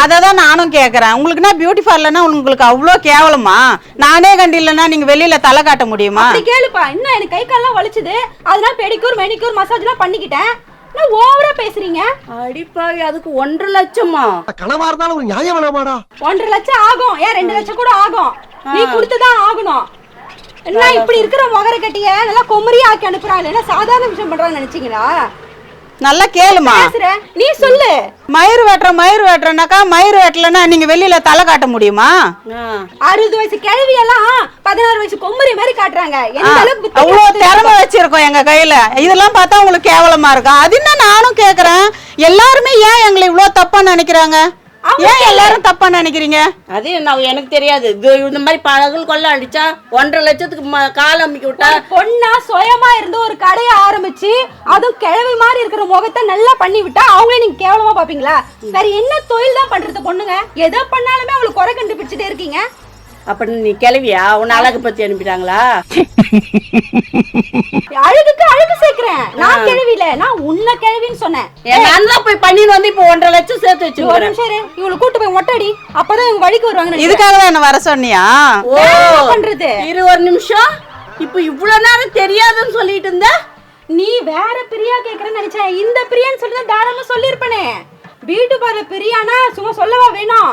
அதை தான் நானும் கேட்குறேன் உங்களுக்குன்னா பியூட்டி பார்லர்னா உங்களுக்கு அவ்வளோ கேவலமா? நானே கண்டில்லன்னா நீங்கள் வெளியில் தலை காட்ட முடியுமா? அப்படி கேளுப்பா. இன்னும் எனக்கு கை கால்லாம் வலிச்சுது? அதனால பெடிக்கூர் மெனிக்கூர் மசாஜ் எல்லாம் பண்ணிக்கிட்டேன். ஓவரா பேசுறீங்க? அடிப்பாவி அதுக்கு ஒன்றரை லட்சமா? கனவா இருந்தாலும் ஒரு நியாயம் வேணாமாடா ஒன்றரை லட்சம் ஆகும். ஏன் ரெண்டு லட்சம் கூட ஆகும்? நீ கொடுத்துதான் ஆகணும். என்ன இப்படி இருக்கிற முகர கட்டிய நல்லா கொமரியா ஆக்கி அனுப்புறாங்க என்ன சாதாரண விஷயம் பண்றான்னு நினைச்சீங்களா? நல்லா கேளுமா. நீ சொல்லு. மயிர் வெட்டுற மயிர் வெட்டுறனாக்கா மயிர் வெட்டலைன்னா நீங்கள் வெளியில் தலை காட்ட முடியுமா? அறுபது வயசு கிழவி எல்லாம் பதினாறு வயசு கொம்மரி மாதிரி காட்டுறாங்க. எந்த அளவுக்கு புத்தி அவ்வளோ கெட்டது? திறமை வச்சிருக்கோம் எங்க கையில. இதெல்லாம் பார்த்தா உங்களுக்கு கேவலமா இருக்கும் அது என்ன நானும் கேக்குறேன். எல்லாருமே ஏன் எங்களை இவ்வளோ தப்பா நினைக்கிறாங்க? ஏன் எல்லாரும் தப்பா நினைக்கிறீங்க? அது நான் எனக்கு தெரியாது. இந்த மாதிரி பழகுல் கொள்ள அடிச்சா ஒன்றரை லட்சத்துக்கு ம- கால் அமுக்கி விட்டா பொண்ணா சுயமா இருந்து ஒரு கடையை ஆரம்பிச்சு அதுவும் கிழவி மாதிரி இருக்கிற முகத்தை நல்லா பண்ணி விட்டா அவங்களே நீங்க கேவலமா பாப்பீங்களா? வேற என்ன தொழில் தான் பண்றது பொண்ணுங்க? எதை பண்ணாலுமே அவங்களுக்கு குறை கண்டுபிடிச்சிட்டே இருக்கீங்க. அப்ப நீ கிளவியா உன்னை அழகு பத்தி அனுப்பிட்டாங்களா? அழகுக்கு அழகு சேர்க்கிறேன். நான் கிழவில நான் உன்ன கிழவின்னு சொன்னேன். தான் போய் பண்ணின்னு வந்து இப்போ ஒன்றரை லட்சம் சேர்த்து நீ ஒரு நிமிஷம் இவளை கூட்டு போய் மொட்டடி அப்பதான் இவங்க வழிக்கு வருவாங்க இதுக்காக தான் என்ன வர சொன்னியா? ஓ என்ன பண்றது? இரு ஒரு நிமிஷம். இப்போ இவ்வளவு நேரம் தெரியாதுன்னு சொல்லிட்டு இருந்த வேற பிரியா கேக்குறேன்னு நினைச்சேன். இந்த பிரியான்னு சொல்லி தாராளமா சொல்லியிருப்பேனே. வீட்டு பாரு பிரியானா? சும்மா சொல்லவா வேணும்?